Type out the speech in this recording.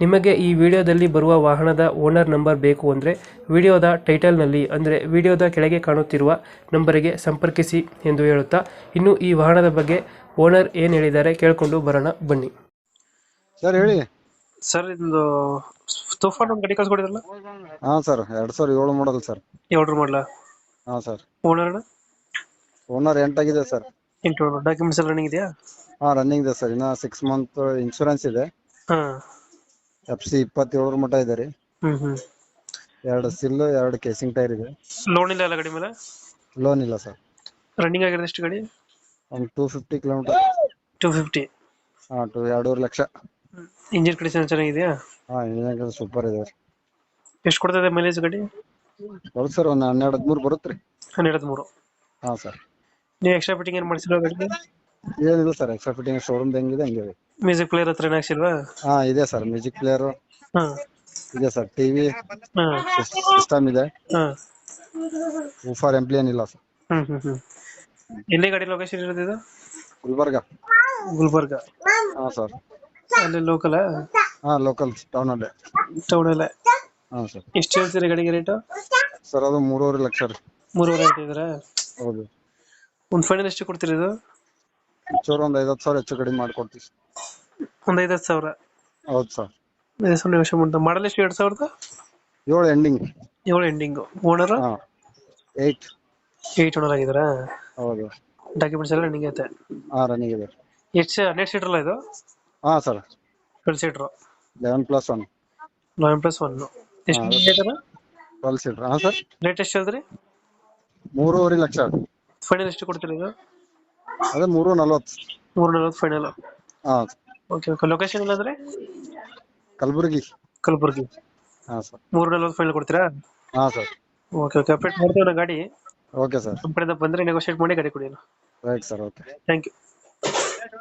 ನಿಮಗೆ ಈ ವಿಡಿಯೋದಲ್ಲಿ ಬರುವ ವಾಹನದ ಓನರ್ ನಂಬರ್ ಬೇಕು ಅಂದರೆ ವಿಡಿಯೋದ ಟೈಟಲ್ನಲ್ಲಿ ಅಂದರೆ ವಿಡಿಯೋದ ಕೆಳಗೆ ಕಾಣುತ್ತಿರುವ ನಂಬರಿಗೆ ಸಂಪರ್ಕಿಸಿ ಎಂದು ಹೇಳುತ್ತಾ ಇನ್ನು ಈ ವಾಹನದ ಬಗ್ಗೆ ಓನರ್ ಏನು ಹೇಳಿದ್ದಾರೆ ಕೇಳಿಕೊಂಡು ಬರೋಣ ಬನ್ನಿ. ಸರ್ ಹೇಳಿ. ಸರ್ ಇದು ತುಫಾನ್ ಒಂದು ಗಾಡಿ ಕಳ್ಸ್ಕೊಡಿದ್ರಲ್ಲ? ಹಾ ಸರ್ ಎರಡ್ ಸಾವಿರ ಏಳು ಮಾಡಲ್ ಸರ್. ಆರ್ಡರ್ ಮಾಡಲ ಹಾ ಸರ್. ಓನರ್ ಓನರ್ ಎಂಟಾಗಿದೆ ಸರ್. ಎಂಟು ಡಾಕ್ಯುಮೆಂಟ್ಸ್ ಎಲ್ಲ ರನ್ನಿಂಗ್ ಇದೆಯಾ? ಹಾ ರನ್ನಿಂಗ್ ಇದೆ ಸರ್. ಇನ್ನ ಸಿಕ್ಸ್ ಮಂತ್ ಇನ್ಶೂರೆನ್ಸ್ ಇದೆ. ಹಾಂ. ಎಫ್ ಸಿ ಇಪ್ಪತ್ತೇಳರ ಮಟ್ಟ ಇದೆ ರೀ ಎರಡು ಸಿಲ್ ಎರಡು ಕೇಸಿಂಗ್ ಟೈರ್ ಇದೆ. ಲೋನ್ ಇಲ್ಲ ಅಲ್ಲ ಗಾಡಿ ಮೇಲೆ? ಲೋನ್ ಇಲ್ಲ ಸರ್. ರನ್ನಿಂಗ್ ಆಗಿರೋ ಎಷ್ಟು ಗಾಡಿ? ಒಂದು two fifty kilometre two fifty ಹಾಂ ಟೂ ಎರಡೂವರೆ ಲಕ್ಷ. ಇಂಜಿನ್ ಕಂಡೀಷನ್ ಚೆನ್ನಾಗಿದೆಯಾ? ಹಾಂ ಇಂಜಿನ್ ಸೂಪರ್ ಇದೆ ಎಷ್ಟು ಕೊಡ್ತದೆ ಮೈಲೇಜ್ ಗಾಡಿ? ಬರುತ್ತೆ ಸರ್ ಒಂದು ಹನ್ನೆರಡು ಹದಿಮೂರು ಬರುತ್ತೆ ರೀ. ಹನ್ನೆರಡು ಹದಿಮೂರು. ಹಾಂ ಸರ್. ನೀವು ಎಕ್ಸ್ಟ್ರಾ ಫಿಟ್ಟಿಂಗ್ ಏನು ಮಾಡಿಸಿರೋ ಗಾಡಿಗೆ? ಏನಿಲ್ಲ ಸರ್ ಎಕ್ಸ್ಟ್ರಾ ಫಿಟ್ಟಿಂಗ್ ಶೋರೂಮ್ ಹೆಂಗಿದೆ ಹಂಗೆ ಇದೆ ಮ್ಯೂಸಿಕ್ ಪ್ಲೇಯರ್ ಹತ್ರ ಹಾಕ್ಸಿಲ್ವಾ? ಹಾ ಇದೆ ಸರ್ ಮ್ಯೂಸಿಕ್ ಪ್ಲೇಯರ್ ಹಾಂ. ಇದೆ ಸರ್ ಟಿವಿ ಹಾಂ. ಸಿಸ್ಟಮ್ ಇದೆ. ಹಾಂ. ಫಾರ್ ಎಂಪ್ಲಿ ಏನಿಲ್ಲ ಸರ್. ಹ್ಮ್ ಹ್ಮ್ ಹ್ಮ್. ಎಲ್ಲಿ ಗಾಡಿ ಲೊಕೇಶನ್ ಇರೋದು ಇದು? ಗುಲ್ಬರ್ಗ. ಗುಲ್ಬರ್ಗ. ಹಾ ಸರ್. ಅಲ್ಲಿ ಲೋಕಲ್ ಹಾ ಲೋಕಲ್ ಟೌನ್ ಅಲ್ಲೇ. ಟೌನ್ ಅಲ್ಲೇ? ಹಾ ಸರ್. ಎಷ್ಟು ಹೇಳ್ತೀರಿ ಗಾಡಿಗೆ ರೇಟು ಸರ್ ಅದು ಮೂರುವರೆ ಲಕ್ಷ ರೀ. ಮೂರುವರೆ ಇದ್ರೆ ಹೌದು. ಒಂದು ಫೈನಲ್ ಎಷ್ಟು ಕೊಡ್ತೀರಿ ಇದು? ಚೂರು ಒಂದು ಐವತ್ತು ಸಾವಿರ ಹೆಚ್ಚು ಕಡಿಮೆ ಮಾಡ್ಕೊಡ್ತೀವಿ. ಒಂದು ಐದತ್ತು ಸಾವಿರ? ಹೌದು ಸರ್. ಐದು ಸಾವಿರ ನಿಮಿಷ ಮುಂದೆ ಮಾಡಲ್ ಎಷ್ಟು ಎರಡು ಸಾವಿರದ? ಏಳು ಎಂಡಿಂಗ್ ಏಳು ಎಂಡಿಂಗು ಓನರ್? ಹಾ. ಏಯ್ಟ್ ಏಯ್ಟ್ ಓನರ್ ಆಗಿದ್ದೀರಾ? ಹೌದು. ಡಾಕ್ಯುಮೆಂಟ್ಸ್ ಎಲ್ಲ ರನ್ನಿಂಗ್ ಐತೆ? ಹಾಂ ರನ್ನಿಂಗ್ ಇದೆ. ಎಷ್ಟು ಹನ್ನೆರಡು ಸೀಟ್ರಲ್ಲ ಇದು? ಹಾಂ sir. Twelve seater eleven plus one eleven plus one ಎಷ್ಟು ಹಾ. ಟ್ವೆಲ್ ಸೀಟ್ರ್ ಹಾಂ ಸರ್. ರೇಟ್ ಎಷ್ಟು ಹೇಳಿದ್ರಿ? ಮೂರುವರೆ ಲಕ್ಷ. ಫೈನಲ್ ಎಷ್ಟು ಕೊಡ್ತೀರಿ ಇದು? ಅದೇ ಮೂರು ನಲ್ವತ್ತು. ಮೂರು ನಲ್ವತ್ತು ಫೈನಲ್ ಹಾಂ. ಓಕೆ ಓಕೆ ಲೊಕೇಶನ್ ಇಲ್ಲಾಂದ್ರೆ ಕಲಬುರಗಿ. ಕಲಬುರ್ಗಿ. ಹಾ ಸರ್ ಮೂರು ನಲ್ವತ್ತು ಫೈನಲ್ ಕೊಡ್ತೀರಾ? ಹಾ ಸರ್ ಓಕೆ ಓಕೆ ಅಪ್ಡೇಟ್ ಮಾಡ್ತೀವಿ ನಾ ಗಾಡಿ? ಓಕೆ ಸರ್ ನಮ್ಮ ಕಡೆಯಿಂದ ಬಂದರೆ ನೆಗೋಷಿಯೇಟ್ ಮಾಡಿ ಗಾಡಿ ಕೊಡಿ right sir okay thank you